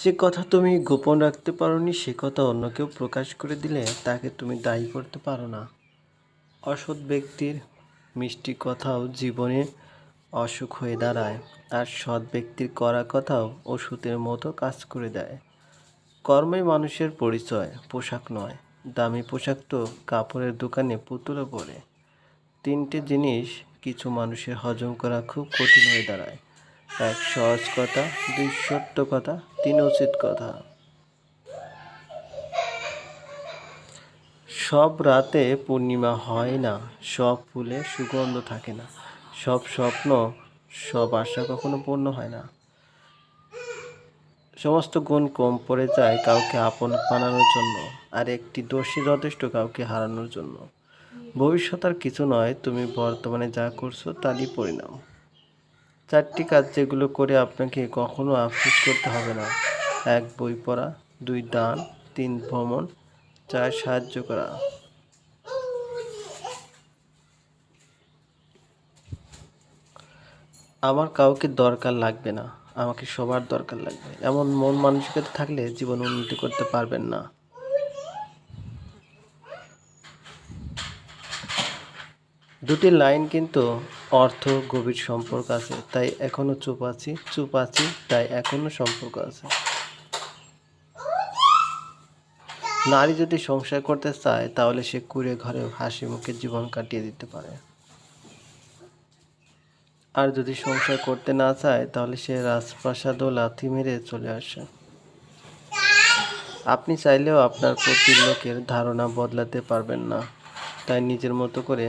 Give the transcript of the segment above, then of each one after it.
সে কথা তুমি গোপন রাখতে পারোনি, সে কথা অন্য কেউ প্রকাশ করে দিলে তাকে তুমি দায়ী করতে পারো না। অসৎ ব্যক্তির মিষ্টি কথাও জীবনে অসুখ হয়ে দাঁড়ায়, আর সৎ ব্যক্তির করা কথাও ওষুধের মতো কাজ করে দেয়। কর্মই মানুষের পরিচয়, পোশাক নয়। দামি পোশাক তো কাপড়ের দোকানে পুতুলে পরে। তিনটে জিনিস কিছু মানুষের হজম করা খুব কঠিন হয়ে দাঁড়ায়। এক সহজ কথা, দুই সত্য কথা উচিত কথা। সব রাতে পূর্ণিমা হয় না, সব ফুলে সুগন্ধ থাকে না, সব স্বপ্ন, সব আশা কখনো পূর্ণ হয় না। সমস্ত গুণ কম পড়ে যায় কাউকে আপন বানানোর জন্য, আর একটি দোষী যথেষ্ট কাউকে হারানোর জন্য। ভবিষ্যৎ আর কিছু নয়, তুমি বর্তমানে যা করছ তারই পরিণাম। চারটি কাজ যেগুলো করে আপনাকে কখনো আফসোস করতে হবে না। এক, বই পড়া। দুই, দান। তিন, ভ্রমণ। চার, সাহায্য করা। আমার কাউকে দরকার লাগবে না। আমাকে সবার দরকার লাগবে। এমন মন মানসিকতা থাকলে জীবন উন্নতি করতে পারবেন না। দুটি লাইন কিন্তু অর্থ, গভীর সম্পর্ক আছে, তাই এখনও চুপ আছি চুপ আছি, তাই এখনও সম্পর্ক আছে। নারী যদি সংসার করতে চায়, তাহলে সে কুড়ে ঘরে হাসি মুখে জীবন কাটিয়ে দিতে পারে। আর যদি সংসার করতে না চায়, তাহলে সে রাজপ্রাসাদ লাথি মেরে চলে আসে। আপনি চাইলেও আপনার প্রতি লোকের ধারণা বদলাতে পারবেন না, তাই নিজের মতো করে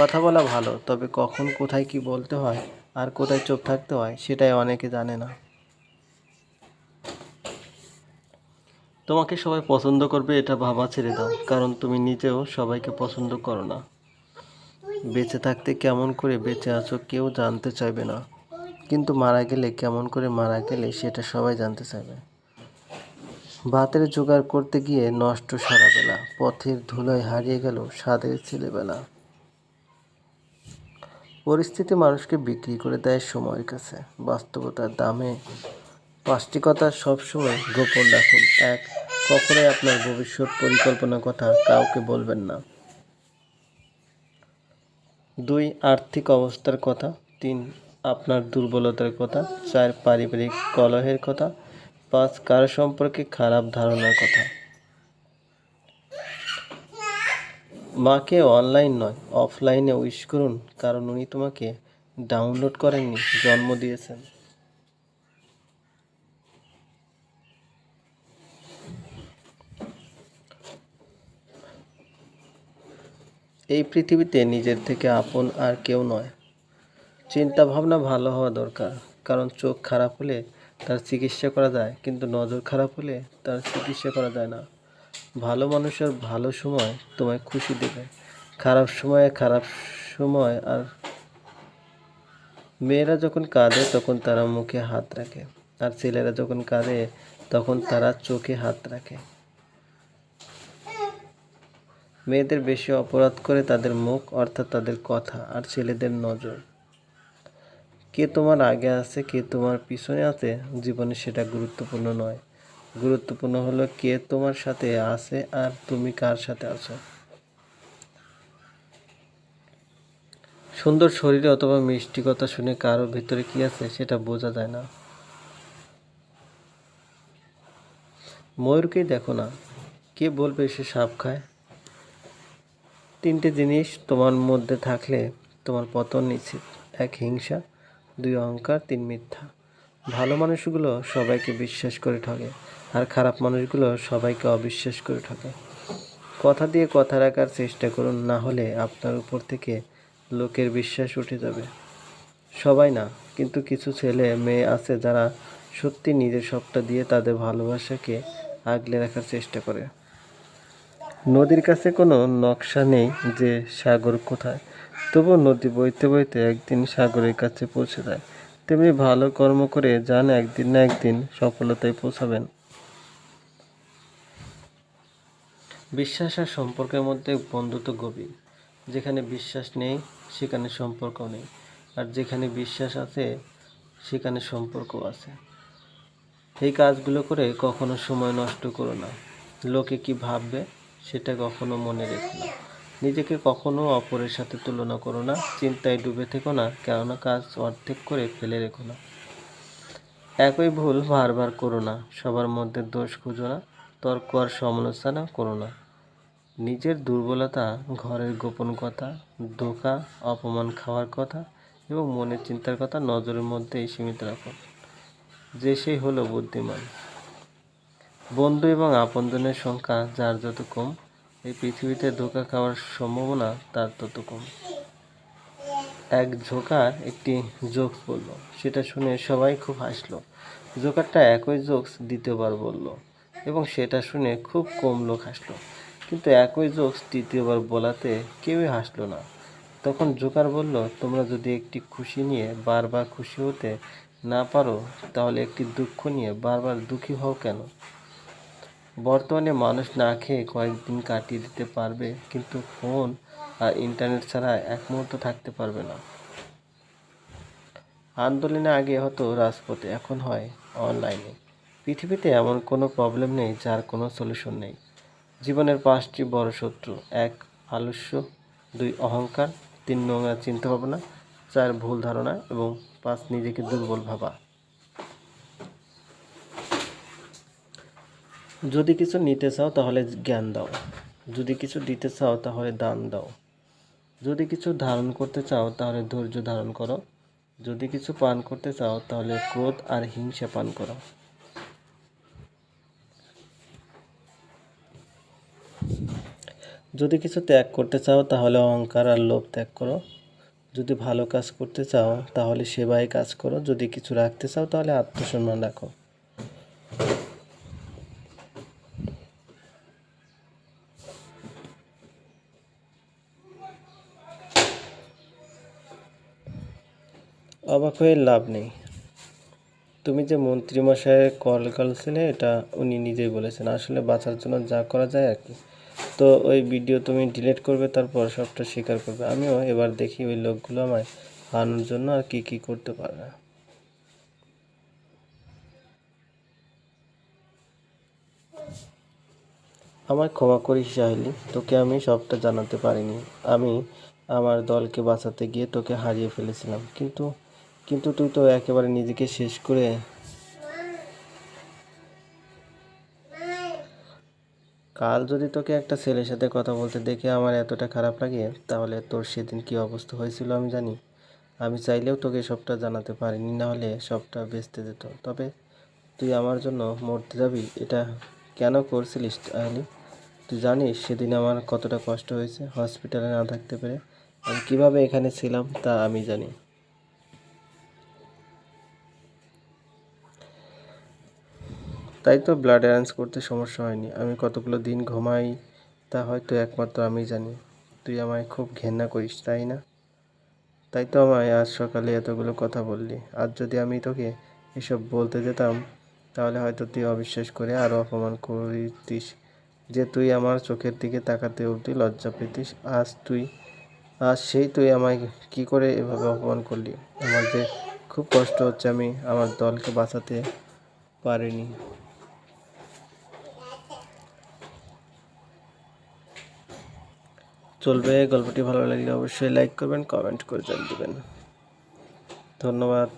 কথা বলা ভালো, তবে কখন কোথায় কি বলতে হয় আর কোথায় চুপ থাকতে হয় সেটাই অনেকে জানে না। তোমাকে সবাই পছন্দ করবে এটা ভাবা ছেড়ে দাও, কারণ তুমি নিজেও সবাইকে পছন্দ করো না। বেঁচে থাকতে কেমন করে বেঁচে আছো কেউ জানতে চাইবে না, কিন্তু মারা গেলে কেমন করে মারা গেলে সেটা সবাই জানতে চাইবে। ভাতের জোগাড় করতে গিয়ে নষ্ট সারা বেলা, পথের ধুলোয় হারিয়ে গেল স্বাদের ছেলেবেলা। পরিস্থিতি মানুষকে বিক্রি করে দেয় সময়ের কাছে। বাস্তবতার দামে পাঁচটি কথা সবসময় গোপন রাখুন। এক, কখনোই আপনার ভবিষ্যৎ পরিকল্পনার কথা কাউকে বলবেন না। দুই, আর্থিক অবস্থার কথা। তিন, আপনার দুর্বলতার কথা। চার, পারিবারিক কলহের কথা। পাঁচ, কারও সম্পর্কে খারাপ ধারণার কথা। মাকে অনলাইন নয়, অফলাইনে উইশ করুন, কারণ উনি তোমাকে ডাউনলোড করেননি, জন্ম দিয়েছেন। এই পৃথিবীতে নিজের থেকে আপন আর কেউ নয়। চিন্তা ভাবনা ভালো হওয়া দরকার, কারণ চোখ খারাপ হলে তার চিকিৎসা করা যায়, কিন্তু নজর খারাপ হলে তার চিকিৎসা করা যায় না। ভালো মানুষের ভালো সময় তোমায় খুশি দেবে। খারাপ সময়ে খারাপ সময় আর মেয়েরা যখন কাঁদে তখন তারা মুখে হাত রাখে। আর ছেলেরা যখন কাঁদে তখন তারা চোখে হাত রাখে। মেয়েদের বেশি অপরাধ করে তাদের মুখ অর্থাৎ তাদের কথা আর ছেলেদের নজর। কে তোমার আগে আছে, কে তোমার পিছনে আছে, জীবনে সেটা গুরুত্বপূর্ণ নয়। গুরুত্বপূর্ণ হলো কে তোমার সাথে আছে আর তুমি কার সাথে আছো। সুন্দর শরীরে অথবা মিষ্টি কথা শুনে কারও ভিতরে কি আছে সেটা বোঝা যায় না। ময়ূরকেই দেখো না। কে বলবে সে সাপ খায়? তিনটে জিনিস তোমার মধ্যে থাকলে তোমার পতন নিশ্চিত। এক হিংসা, দুই অহংকার, তিন মিথ্যা। ভালো মানুষগুলো সবাইকে বিশ্বাস করে ঠকে আর খারাপ মানুষগুলো সবাইকে অবিশ্বাস করে ঠকে। কথা দিয়ে কথা রাখার চেষ্টা করুন, না হলে আপনার উপর থেকে লোকের বিশ্বাস উঠে যাবে। সবাই না, কিন্তু কিছু ছেলে মেয়ে আছে যারা সত্যি নিজের সবটা দিয়ে তাদের ভালোবাসাকে আগলে রাখার চেষ্টা করে। নদীর কাছে কোনো নকশা নেই যে সাগর কোথায়, তবু নদী বইতে বইতে একদিন সাগরের কাছে পৌঁছে যায়। তেমনি ভালো কর্ম করে যান একদিন না একদিন সফলতায় পৌঁছাবেন। বিশ্বাস আর সম্পর্কের মধ্যে বন্ধুত্ব গভীর। যেখানে বিশ্বাস নেই, সেখানে সম্পর্ক নেই। আর যেখানে বিশ্বাস আছে, সেখানে সম্পর্ক আছে। এই কাজগুলো করে কখনো সময় নষ্ট করো না। লোকে কি ভাববে, সেটা কখনো মনে রেখো না। নিজেকে কখনো অপরের সাথে তুলনা করো না। চিন্তায় ডুবে থেকো না, কেননা কাজ অর্ধেক করে ফেলে রেখো না। একই ভুল বারবার করো না। সবার মধ্যে দোষ খুঁজো না। তর্ক আর সমালোচনা করো না। নিজের দুর্বলতা, ঘরের গোপন কথা, ধোকা, অপমান খাওয়ার কথা এবং মনের চিন্তার কথা নজরের মধ্যেই সীমিত রাখো। যে সেই হলো বুদ্ধিমান। বন্ধু এবং আপনজনের সংখ্যা যার যত কম, এই পৃথিবীতে ধোকা খাওয়ার সম্ভাবনা তার তত কম। এক জোকার একটি জোকস বলল। সেটা শুনে সবাই খুব হাসলো। জোকারটা একই জোকস দ্বিতীয়বার বলল। এবং সেটা শুনে খুব কম লোক হাসলো। কিন্তু একই জোকস তৃতীয়বার বলাতে কেউই হাসলো না। তখন জোকার বলল, তোমরা যদি একটি খুশি নিয়ে বারবার খুশি হতে না পারো, তাহলে একটি দুঃখ নিয়ে বারবার দুঃখী হও কেন? বর্তমানে মানুষ না খেয়ে কয়েকদিন কাটিয়ে দিতে পারবে, কিন্তু ফোন আর ইন্টারনেট ছাড়া এক মুহূর্ত থাকতে পারবে না। আন্দোলনে আগে হতো রাজপথে, এখন হয় অনলাইনে। পৃথিবীতে এমন কোনো প্রবলেম নেই যার কোনো সলিউশন নেই। জীবনের পাঁচটি বড় শত্রু, এক আলস্য, দুই অহংকার, তিন নোংরা চিন্তাভাবনা, চার ভুল ধারণা এবং পাঁচ নিজেকে দুর্বল ভাবা। যদি কিছু নিতে চাও তাহলে জ্ঞান দাও। যদি কিছু দিতে চাও তাহলে দান দাও। যদি কিছু ধারণ করতে চাও তাহলে ধৈর্য ধারণ করো। যদি কিছু পান করতে চাও তাহলে ক্রোধ আর হিংসা পান করো। যদি কিছু ত্যাগ করতে চাও, তাহলে অহংকার আর লোভ ত্যাগ করো। যদি ভালো কাজ করতে চাও, তাহলে সেবায় কাজ করো। যদি কিছু রাখতে চাও, তাহলে আত্মসম্মান রাখো। অবাক হয়ে লাভ নেই। তুমি যে মন্ত্রীমশাইয়ের কল করেছিলে, এটা উনি নিজেই বলেছেন। আসলে বাঁচার জন্য যা করা যায় আর কি। তো ওই ভিডিও তুমি ডিলিট করবে, তারপর সবটা স্বীকার করবে। আমিও এবার দেখি ওই লোকগুলো আমায় হারানোর জন্য আর কি কি করতে পারে না আমায় ক্ষমা করিস সাহেলি তোকে আমি সবটা জানাতে পারিনি। আমি আমার দলকে বাঁচাতে গিয়ে তোকে হারিয়ে ফেলেছিলাম। কিন্তু কিন্তু তুই তো একেবারে নিজেকে শেষ করে কাল যদি তোকে একটা ছেলের সাথে কথা বলতে দেখে আমার এতটা খারাপ লাগে, তাহলে তোর সেদিন কি অবস্থা হয়েছিল আমি জানি। আমি চাইলেও তোকে সবটা জানাতে পারিনি, না হলে সবটা বেচতে যেত। তবে তুই আমার জন্য মরতে যাবি, এটা কেন করছিলিস আহলি তুই জানিস সেদিন আমার কতটা কষ্ট হয়েছে, হসপিটালে না থাকতে পেরে আমি কীভাবে এখানে ছিলাম তা আমি জানি। তাই তো ব্লাড অ্যারেঞ্জ করতে সমস্যা হয়নি। আমি কতগুলো দিন ঘুমাই, তা হয়তো একমাত্র আমি জানি। তুই আমায় খুব ঘেন্না করিস, তাই না? তাই তো আমায় আজ সকালে এতগুলো কথা বললি। আজ যদি আমি তোকে এসব বলতে যেতাম, তাহলে হয়তো তুই অবিশ্বাস করে আরও অপমান করিতিস। যে তুই আমার চোখের দিকে তাকাতে অবধি লজ্জা পেতিস, আজ তুই, আজ সেই তুই আমায় কি করে এভাবে অপমান করলি? আমার যে খুব কষ্ট হচ্ছে আমি আমার দলকে বাঁচাতে পারিনি। চলবে গল্পটি ভালো লাগলে অবশ্যই লাইক করবেন কমেন্ট করে জানিয়ে দেবেন। ধন্যবাদ।